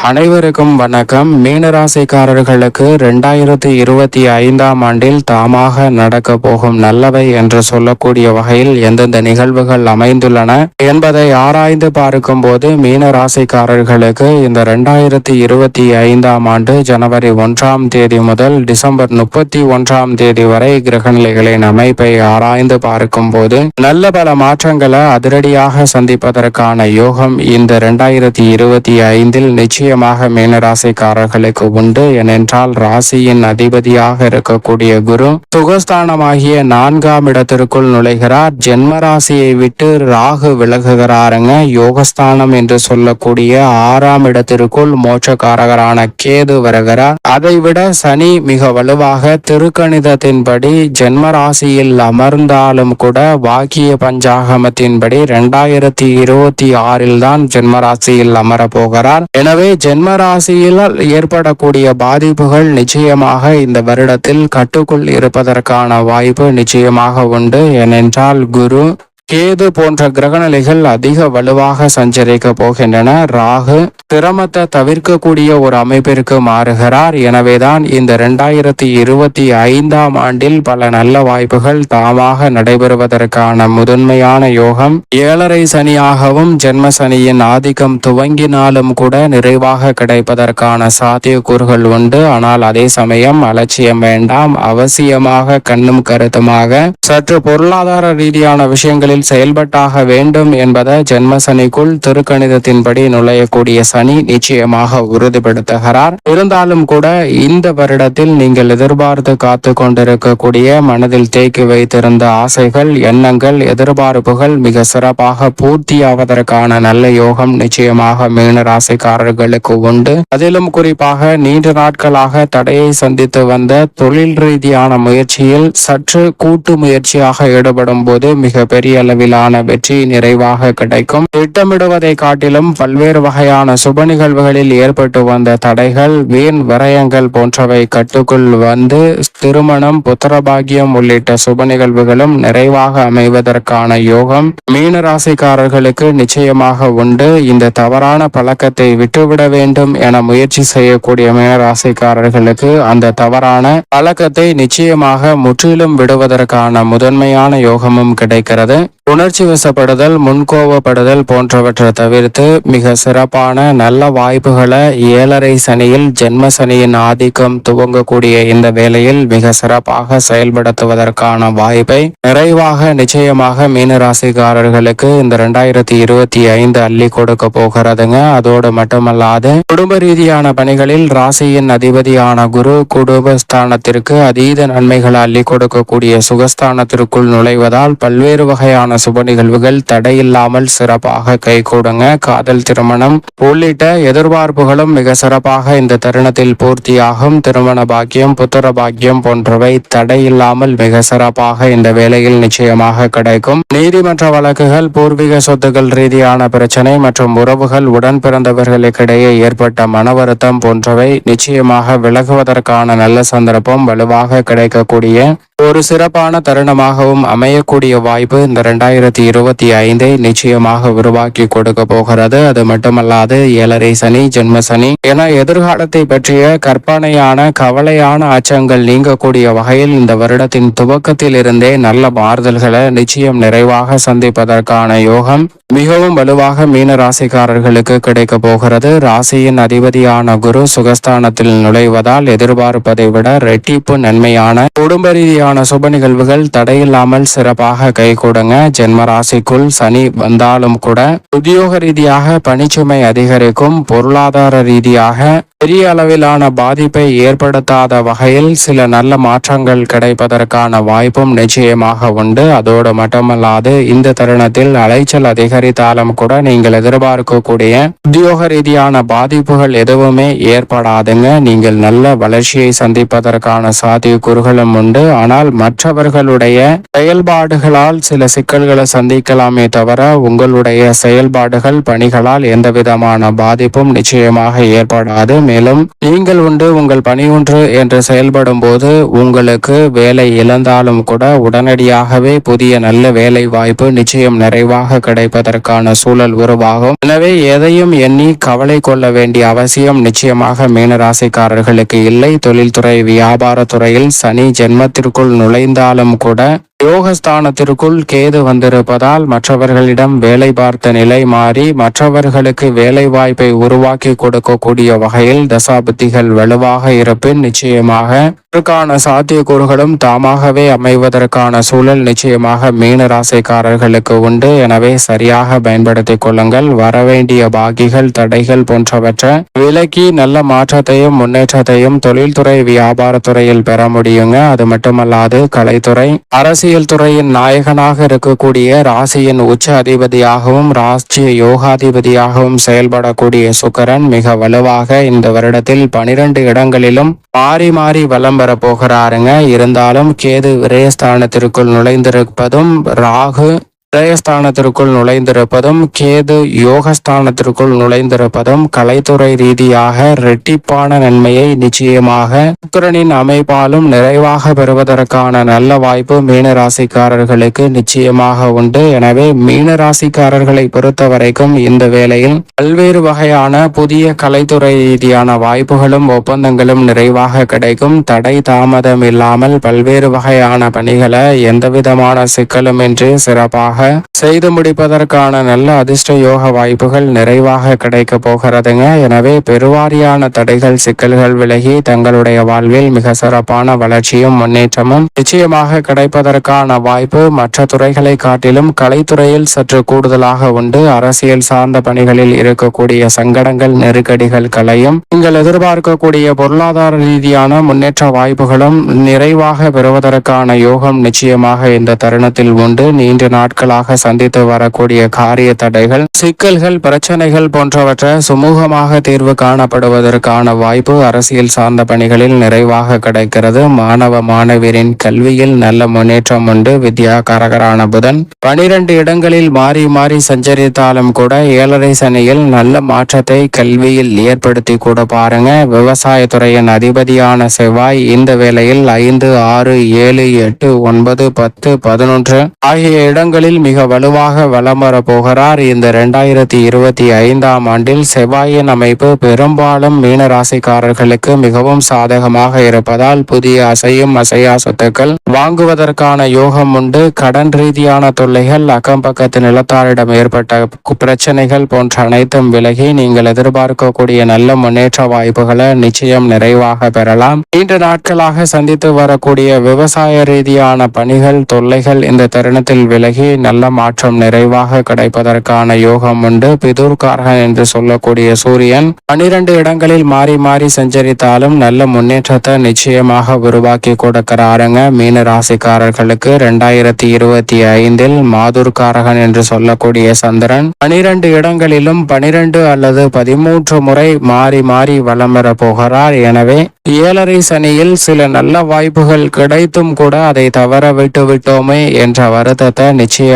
அனைவருக்கும் வணக்கம். மீனராசிக்காரர்களுக்கு இரண்டாயிரத்தி இருபத்தி ஐந்தாம் ஆண்டில் தாமாக நடக்க போகும் நல்லவை என்று சொல்லக்கூடிய வகையில் எந்தெந்த நிகழ்வுகள் அமைந்துள்ளன என்பதை ஆராய்ந்து பார்க்கும் போது மீனராசிக்காரர்களுக்கு இந்த இரண்டாயிரத்தி இருபத்தி ஐந்தாம் ஆண்டு ஜனவரி ஒன்றாம் தேதி முதல் டிசம்பர் முப்பத்தி ஒன்றாம் தேதி வரை கிரகநிலைகளின் அமைப்பை ஆராய்ந்து பார்க்கும் போது நல்ல பல மாற்றங்களை அதிரடியாக சந்திப்பதற்கான யோகம் இந்த ரெண்டாயிரத்தி இருபத்தி ஐந்தில் நிச்சயம் நிச்சயமாக மீனராசிக்காரர்களுக்கு உண்டு. ஏனென்றால் ராசியின் அதிபதியாக இருக்கக்கூடிய குரு சுகஸ்தானமாகிய நான்காம் இடத்திற்குள் நுழைகிறார். ஜென்ம ராசியை விட்டு ராகு விலகுகிறாருங்க. யோகஸ்தானம் என்று சொல்லக்கூடிய ஆறாம் இடத்திற்குள் மோட்சக்காரகரான கேது வருகிறார். அதைவிட சனி மிக வலுவாக திருக்கணிதத்தின்படி ஜென்ம ராசியில் அமர்ந்தாலும் கூட வாக்கிய பஞ்சாகமத்தின்படி இரண்டாயிரத்தி இருபத்தி ஆறில் தான் ஜென்ம ராசியில் அமரப் போகிறார். எனவே ஜென்ம ராசியில் ஏற்படக்கூடிய பாதிப்புகள் நிச்சயமாக இந்த வருடத்தில் கட்டுக்குள் இருப்பதற்கான வாய்ப்பு நிச்சயமாக உண்டு. ஏனென்றால் குரு கேது போன்ற கிரகநிலைகள் அதிக வலுவாக சஞ்சரிக்க போகின்றன. ராகு சிரமத்தை தவிர்க்கக்கூடிய ஒரு அமைப்பிற்கு மாறுகிறார். எனவேதான் இந்த இரண்டாயிரத்தி இருபத்தி ஐந்தாம் ஆண்டில் பல நல்ல வாய்ப்புகள் தாமாக நடைபெறுவதற்கான முதன்மையான யோகம். ஏழரை சனியாகவும் ஜென்ம சனியின் ஆதிக்கம் துவங்கினாலும் கூட நிறைவாக கிடைப்பதற்கான சாத்தியக்கூறுகள் உண்டு. ஆனால் அதே சமயம் அலட்சியம் வேண்டாம். அவசியமாக கண்ணும் கருத்துமாக சற்று பொருளாதார ரீதியான விஷயங்களில் செயல்பட்டாக வேண்டும் என்பதை ஜென்ம சனிக்குள் திருக்கணிதத்தின்படி நுழையக்கூடிய சனி நிச்சயமாக உறுதிப்படுத்துகிறார். இருந்தாலும் கூட இந்த வருடத்தில் நீங்கள் எதிர்பார்த்து காத்து கொண்டிருக்கக்கூடிய மனதில் தேக்கி வைத்திருந்த ஆசைகள் எண்ணங்கள் எதிர்பார்ப்புகள் மிக சிறப்பாக பூர்த்தியாவதற்கான நல்ல யோகம் நிச்சயமாக மீன ராசிக்காரர்களுக்கு உண்டு. அதிலும் குறிப்பாக நீண்ட நாட்களாக தடையை சந்தித்து வந்த தொழில் ரீதியான முயற்சியில் சற்று கூட்டு முயற்சியாக ஈடுபடும் போது மிக பெரிய அளவிலான வெற்றி நிறைவாக கிடைக்கும். திட்டமிடுவதை காட்டிலும் பல்வேறு வகையான சுப நிகழ்வுகளில் ஏற்பட்டு வந்த தடைகள் வீண் விரயங்கள் போன்றவை கட்டுக்குள் வந்து திருமணம் புத்திரபாகியம் உள்ளிட்ட சுப நிகழ்வுகளும் நிறைவாக அமைவதற்கான யோகம் மீன ராசிக்காரர்களுக்கு நிச்சயமாக உண்டு. இந்த தவறான பழக்கத்தை விட்டுவிட வேண்டும் என முயற்சி செய்யக்கூடிய மீன ராசிக்காரர்களுக்கு அந்த தவறான பழக்கத்தை நிச்சயமாக முற்றிலும் விடுவதற்கான முதன்மையான யோகமும் கிடைக்கிறது. உணர்ச்சி வசப்படுதல் முன்கோவப்படுதல் போன்றவற்றை தவிர்த்து மிக சிறப்பான நல்ல வாய்ப்புகளை ஏழரை சனியில் ஜென்ம சனியின் ஆதிக்கம் துவங்கக்கூடிய இந்த வேளையில் மிக சிறப்பாக செயல்படுத்துவதற்கான வாய்ப்பை நிறைவாக நிச்சயமாக மீனராசிக்காரர்களுக்கு இந்த ரெண்டாயிரத்தி இருபத்தி ஐந்து அள்ளி கொடுக்க போகிறதுங்க. அதோடு மட்டுமல்லாது குடும்ப ரீதியான பணிகளில் ராசியின் அதிபதியான குரு குடும்பஸ்தானத்திற்கு அதீத நன்மைகளை அள்ளி கொடுக்கக்கூடிய சுகஸ்தானத்திற்குள் நுழைவதால் பல்வேறு வகையான சுப நிகழ்வுகள் தடையில்லாமல் சிறப்பாக கைகூடுங்க. காதல் திருமணம் உள்ளிட்ட எதிர்பார்ப்புகளும் மிக சிறப்பாக இந்த தருணத்தில் பூர்த்தியாகும். திருமண பாக்கியம் புத்திர பாக்கியம் போன்றவை தடையில்லாமல் மிக சிறப்பாக இந்த வேளையில் நிச்சயமாக கிடைக்கும். நீதிமன்ற வழக்குகள் பூர்வீக சொத்துக்கள் ரீதியான பிரச்சனை மற்றும் உறவுகள் உடன் பிறந்தவர்களுக்கிடையே ஏற்பட்ட மன வருத்தம் போன்றவை நிச்சயமாக விலகுவதற்கான நல்ல சந்தர்ப்பம் வலுவாக கிடைக்கக்கூடிய ஒரு சிறப்பான தருணமாகவும் அமையக்கூடிய வாய்ப்பு இந்த ரெண்டாயிரத்தி இருபத்தி ஐந்தை நிச்சயமாக உருவாக்கி கொடுக்க போகிறது. அது மட்டுமல்லாது ஏழரை சனி ஜென்ம சனி என எதிர்காலத்தை பற்றிய கற்பனையான கவலையான அச்சங்கள் நீங்கக்கூடிய வகையில் இந்த வருடத்தின் துவக்கத்தில் இருந்தே நல்ல மாறுதல்களை நிச்சயம் நிறைவாக சந்திப்பதற்கான யோகம் மிகவும் வலுவாக மீன ராசிக்காரர்களுக்கு கிடைக்க போகிறது. ராசியின் அதிபதியான குரு சுகஸ்தானத்தில் நுழைவதால் எதிர்பார்ப்பதை விட ரெட்டிப்பு நன்மையான குடும்ப ரீதியான சுப நிகழ்வுகள் தடையில்லாமல் சிறப்பாக கைகூடுங்க. ஜென்ம ராசிக்குள் சனி வந்தாலும் கூட உத்தியோக ரீதியாக பணிச்சுமை அதிகரிக்கும் பொருளாதார ரீதியாக பெரிய அளவிலான பாதிப்பை ஏற்படுத்தாத வகையில் சில நல்ல மாற்றங்கள் கிடைப்பதற்கான வாய்ப்பும் நிச்சயமாக உண்டு. அதோடு மட்டுமல்லாது இந்த தருணத்தில் அலைச்சல் அதிகரித்தாலும் கூட நீங்கள் எதிர்பார்க்கக்கூடிய உத்தியோக ரீதியான பாதிப்புகள் எதுவுமே ஏற்படாதுங்க. நீங்கள் நல்ல வளர்ச்சியை சந்திப்பதற்கான சாத்தியக்கூறுகளும் உண்டு. ஆனால் மற்றவர்களுடைய செயல்பாடுகளால் சில சிக்கல்களை சந்திக்கலாமே தவிர உங்களுடைய செயல்பாடுகள் பணிகளால் எந்த விதமான பாதிப்பும் நிச்சயமாக ஏற்படாது. மேலும் நீங்கள் உண்டு உங்கள் பணி ஒன்று என்று செயல்படும் போது உங்களுக்கு வேலை இழந்தாலும் கூட உடனடியாகவே புதிய நல்ல வேலை வாய்ப்பு நிச்சயம் நிறைவாக கிடைப்பதற்கான சூழல் உருவாகும். எனவே எதையும் எண்ணி கவலை கொள்ள வேண்டிய அவசியம் நிச்சயமாக மீனராசிக்காரர்களுக்கு இல்லை. தொழில்துறை வியாபாரத்துறையில் சனி ஜென்மத்திற்குள் நுழைந்தாலும் கூட யோகஸ்தானத்திற்குள் கேது வந்திருப்பதால் மற்றவர்களிடம் வேலை பார்த்த நிலை மாறி மற்றவர்களுக்கு வேலை வாய்ப்பை உருவாக்கி கொடுக்கக்கூடிய வகையில் தசாபுத்திகள் வலுவாக இருப்பின் நிச்சயமாக இதற்கான சாத்தியக்கூறுகளும் தாமாகவே அமைவதற்கான சூழல் நிச்சயமாக மீன ராசிக்காரர்களுக்கு உண்டு. எனவே சரியாக பயன்படுத்திக் கொள்ளுங்கள். வரவேண்டிய பாகிகள் தடைகள் போன்றவற்றை விலக்கி நல்ல மாற்றத்தையும் முன்னேற்றத்தையும் தொழில்துறை வியாபாரத்துறையில் பெற முடியுங்க. அது மட்டுமல்லாது கலைத்துறை அரசியல் துறையின் நாயகனாக இருக்கக்கூடிய ராசியின் உச்ச அதிபதியாகவும் ராஷ்டிரிய யோகாதிபதியாகவும் செயல்படக்கூடிய சுக்கரன் மிக வலுவாக இந்த வருடத்தில் பனிரெண்டு இடங்களிலும் மாறி மாறி வலம் வர போகிறாருங்க. இருந்தாலும் கேது விரயஸ்தானத்திற்குள் நுழைந்திருப்பதும் ராகு விரயஸ்தானத்திற்குள் நுழைந்திருப்பதும் கேது யோகஸ்தானத்திற்குள் நுழைந்திருப்பதும் கலைத்துறை ரீதியாக இரட்டிப்பான நன்மையை நிச்சயமாக சுக்கிரனின் அமைப்பாலும் நிறைவாக பெறுவதற்கான நல்ல வாய்ப்பு மீனராசிக்காரர்களுக்கு நிச்சயமாக உண்டு. எனவே மீனராசிக்காரர்களை பொறுத்த வரைக்கும் இந்த வேளையில் பல்வேறு வகையான புதிய கலைத்துறை ரீதியான வாய்ப்புகளும் ஒப்பந்தங்களும் நிறைவாக கிடைக்கும். தடை தாமதம் இல்லாமல் பல்வேறு வகையான பணிகளை எந்தவிதமான சிக்கலுமின்றி சிறப்பாக செய்து முடிப்பதற்கான நல்ல அதிர்ஷ்ட யோக வாய்ப்புகள் நிறைவாக கிடைக்க போகிறதுங்க. எனவே பெருவாரியான தடைகள் சிக்கல்கள் விலகி தங்களுடைய வாழ்வில் மிக சிறப்பான வளர்ச்சியும் முன்னேற்றமும் நிச்சயமாக கிடைப்பதற்கான வாய்ப்பு மற்ற துறைகளை காட்டிலும் கலைத்துறையில் சற்று கூடுதலாக உண்டு. அரசியல் சார்ந்த பணிகளில் இருக்கக்கூடிய சங்கடங்கள் நெருக்கடிகள் கலையும் நீங்கள் எதிர்பார்க்கக்கூடிய பொருளாதார ரீதியான முன்னேற்ற வாய்ப்புகளும் நிறைவாக பெறுவதற்கான யோகம் நிச்சயமாக இந்த தருணத்தில் உண்டு. நீண்ட நாட்களாக சந்தித்து வரக்கூடிய காரிய தடைகள் சிக்கல்கள் பிரச்சனைகள் போன்றவற்றை சுமூகமாக தீர்வு காணப்படுவதற்கான வாய்ப்பு அரசியல் சார்ந்த பணிகளில் நிறைவாக கிடைக்கிறது. மாணவ மாணவியரின் கல்வியில் நல்ல முன்னேற்றம் உண்டு. வித்யா கரகரான புதன் பனிரெண்டு இடங்களில் மாறி மாறி சஞ்சரித்தாலும் கூட ஏழரை சனியில் நல்ல மாற்றத்தை கல்வியில் ஏற்படுத்தி கூட பாருங்க. விவசாயத்துறையின் அதிபதியான செவ்வாய் இந்த வேளையில் ஐந்து ஆறு ஏழு எட்டு ஒன்பது பத்து பதினொன்று ஆகிய இடங்களில் மிக வலுவாக வலம் வர போகிறார். இந்த இரண்டாயிரத்தி இருபத்தி ஐந்தாம் ஆண்டில் செவ்வாயின் அமைப்பு பெரும்பாலும் மீன ராசிக்காரர்களுக்கு மிகவும் சாதகமாக இருப்பதால் புதிய அசையும் அசையா சொத்துக்கள் வாங்குவதற்கான யோகம் உண்டு. கடன் ரீதியான தொல்லைகள் அக்கம் பக்கத்து நிலத்தாரிடம் ஏற்பட்ட பிரச்சனைகள் போன்ற அனைத்தும் விலகி நீங்கள் எதிர்பார்க்கக்கூடிய நல்ல முன்னேற்ற வாய்ப்புகளை நிச்சயம் நிறைவாக பெறலாம். நீண்ட நாட்களாக சந்தித்து வரக்கூடிய விவசாய ரீதியான பணிகள் தொல்லைகள் இந்த தருணத்தில் விலகி நல்ல மாற்றம் நிறைவாக கிடைப்பதற்கான யோகம் உண்டு. பிதூர்காரகன் என்று சொல்லக்கூடிய சூரியன் பனிரெண்டு இடங்களில் மாறி மாறி சஞ்சரித்தாலும் நல்ல முன்னேற்றத்தை நிச்சயமாக உருவாக்கி கொடுக்கிறாருங்க. மீன ராசிக்காரர்களுக்கு ரெண்டாயிரத்தி இருபத்தி ஐந்தில் மாதுர்காரகன் என்று சொல்லக்கூடிய சந்திரன் பனிரெண்டு இடங்களிலும் பனிரெண்டு அல்லது பதிமூன்று முறை மாறி மாறி வலம் பெற போகிறார். எனவே ஏழரை சனியில் சில நல்ல வாய்ப்புகள் கிடைத்தும் கூட அதை தவற விட்டு விட்டோமே என்ற வருத்தத்தை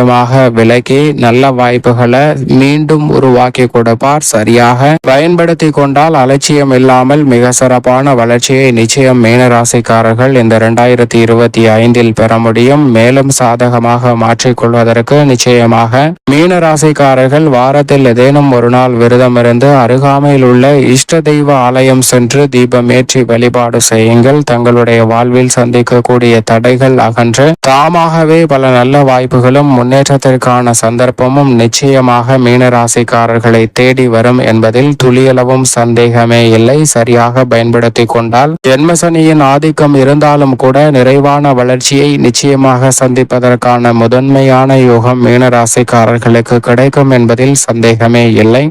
கொஞ்சமாக விலகி நல்ல வாய்ப்புகளை மீண்டும் உருவாக்கி கொடுப்பார். சரியாக பயன்படுத்தி கொண்டால் அலட்சியம் இல்லாமல் மிக சிறப்பான வளர்ச்சியை நிச்சயம் மீனராசிக்காரர்கள் இந்த இரண்டாயிரத்தி இருபத்தி ஐந்தில் பெற முடியும். மேலும் சாதகமாக மாற்றிக்கொள்வதற்கு நிச்சயமாக மீனராசிக்காரர்கள் வாரத்தில் ஏதேனும் ஒரு நாள் விரதம் இருந்து அருகாமையில் உள்ள இஷ்ட தெய்வ ஆலயம் சென்று தீபமேற்றி வழிபாடு செய்யுங்கள். தங்களுடைய வாழ்வில் சந்திக்கக்கூடிய தடைகள் அகன்று தாமாகவே பல நல்ல வாய்ப்புகளும் முன்னே முன்னேற்றத்திற்கான சந்தர்ப்பமும் நிச்சயமாக மீனராசிக்காரர்களை தேடி வரும் என்பதில் துளியளவும் சந்தேகமே இல்லை. சரியாக பயன்படுத்தி கொண்டால் ஜென்மசனியின் ஆதிக்கம் இருந்தாலும் கூட நிறைவான வளர்ச்சியை நிச்சயமாக சந்திப்பதற்கான முதன்மையான யோகம் மீனராசிக்காரர்களுக்கு கிடைக்கும் என்பதில் சந்தேகமே இல்லை.